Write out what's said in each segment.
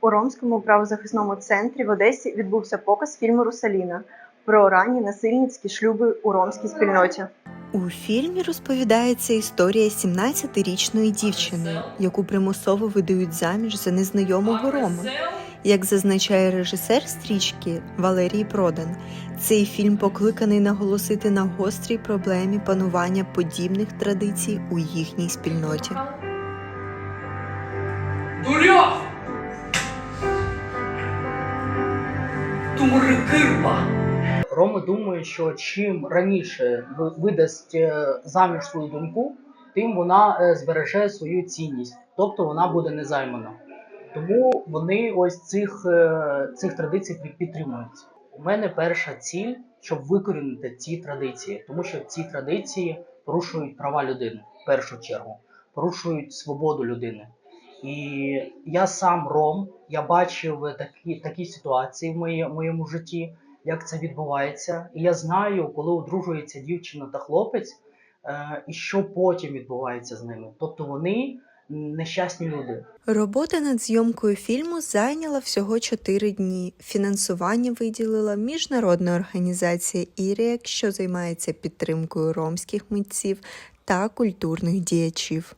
У Ромському правозахисному центрі в Одесі відбувся показ фільму Русаліна про ранні насильницькі шлюби у ромській спільноті. У фільмі розповідається історія 17-річної дівчини, яку примусово видають заміж за незнайомого рома. Як зазначає режисер стрічки Валерій Продан, цей фільм покликаний наголосити на гострій проблемі панування подібних традицій у їхній спільноті. Дурьох! Тумрикирба! Роми думають, що чим раніше видасть е, заміж свою доньку, тим вона е, збереже свою цінність, тобто вона буде незаймана. Тому вони ось цих, е, цих традицій підтримують. У мене перша ціль, щоб викорінити ці традиції, тому що ці традиції порушують права людини в першу чергу, порушують свободу людини. І я сам ром, я бачив такі, такі ситуації в моє- моєму житті як це відбувається. І я знаю, коли одружується дівчина та хлопець, е, і що потім відбувається з ними. Тобто вони нещасні люди. Робота над зйомкою фільму зайняла всього 4 дні. Фінансування виділила міжнародна організація «Іріак», що займається підтримкою ромських митців та культурних діячів.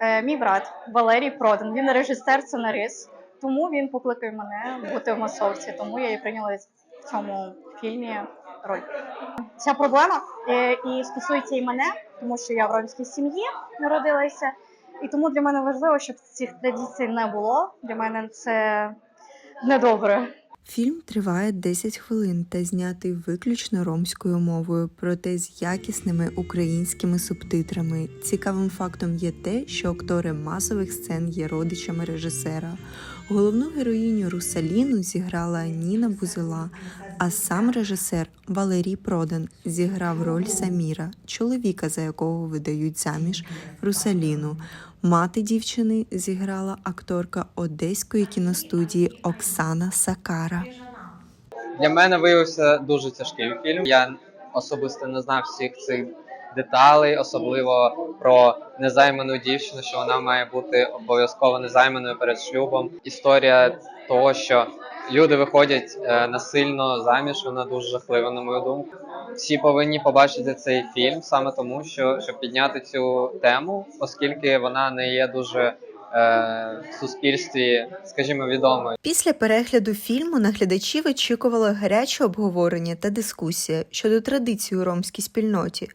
Е, мій брат Валерій Продан. Він режисер, сценарист, тому він покликав мене бути в масовці. Тому я і прийняла в цьому фільмі роль. Ця проблема е, і стосується і мене, тому що я в ромській сім'ї народилася, і тому для мене важливо, щоб цих традицій не було. Для мене це недобре. Фільм триває 10 хвилин та знятий виключно ромською мовою, проте з якісними українськими субтитрами. Цікавим фактом є те, що актори масових сцен є родичами режисера. Головну героїню Русаліну зіграла Ніна Бузила, а сам режисер Валерій Продан зіграв роль Саміра, чоловіка, за якого видають заміж Русаліну. Мати дівчини зіграла акторка одеської кіностудії Оксана Сакара. Для мене виявився дуже тяжким фільм. Я особисто не знав всіх цих деталей, особливо про незайману дівчину, що вона має бути обов'язково незайманою перед шлюбом. Історія того, що люди виходять е, насильно заміж, вона дуже жахлива, на мою думку. Всі повинні побачити цей фільм саме тому, що щоб підняти цю тему, оскільки вона не є дуже е, в суспільстві, скажімо, відомою. Після перегляду фільму на глядачів очікувало гаряче обговорення та дискусія щодо традицій у ромській спільноті.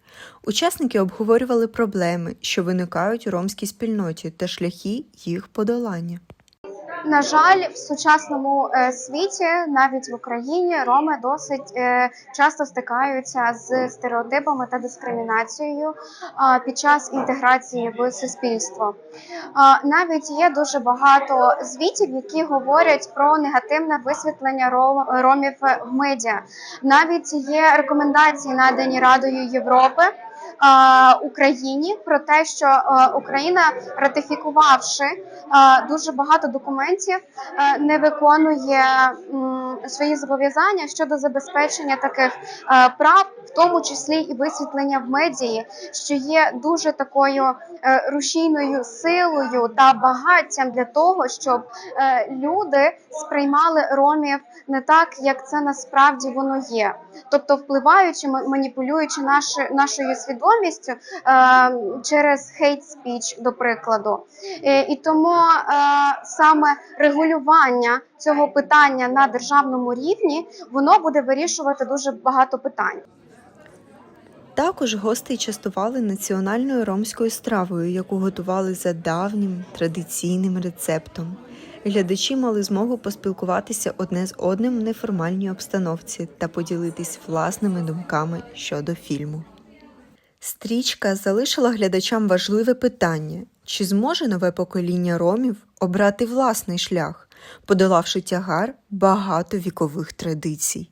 Учасники обговорювали проблеми, що виникають у ромській спільноті, та шляхи їх подолання. На жаль, в сучасному е, світі, навіть в Україні, роми досить е, часто стикаються з стереотипами та дискримінацією під час інтеграції в суспільство. Навіть є дуже багато звітів, які говорять про негативне висвітлення ром- ромів в медіа. Навіть є рекомендації, надані Радою Європи. А, Україні про те, що е, Україна, ратифікувавши е, дуже багато документів, е, не виконує свої зобов'язання щодо забезпечення таких е, прав, в тому числі і висвітлення в медії, що є дуже такою е, рушійною силою та багаттям для того, щоб е, люди сприймали ромів не так, як це насправді воно є. Тобто, впливаючи, ма- маніпулюючи наші, нашою свідомістю е, через hate speech, до прикладу. Е, і тому е, саме регулювання цього питання на державному рівні воно буде вирішувати дуже багато питань. Також гостей частували національною ромською стравою, яку готували за давнім традиційним рецептом. Глядачі мали змогу поспілкуватися одне з одним в неформальній обстановці та поділитись власними думками щодо фільму. Стрічка залишила глядачам важливе питання: чи зможе нове покоління ромів обрати власний шлях, подолавши тягар багато вікових традицій?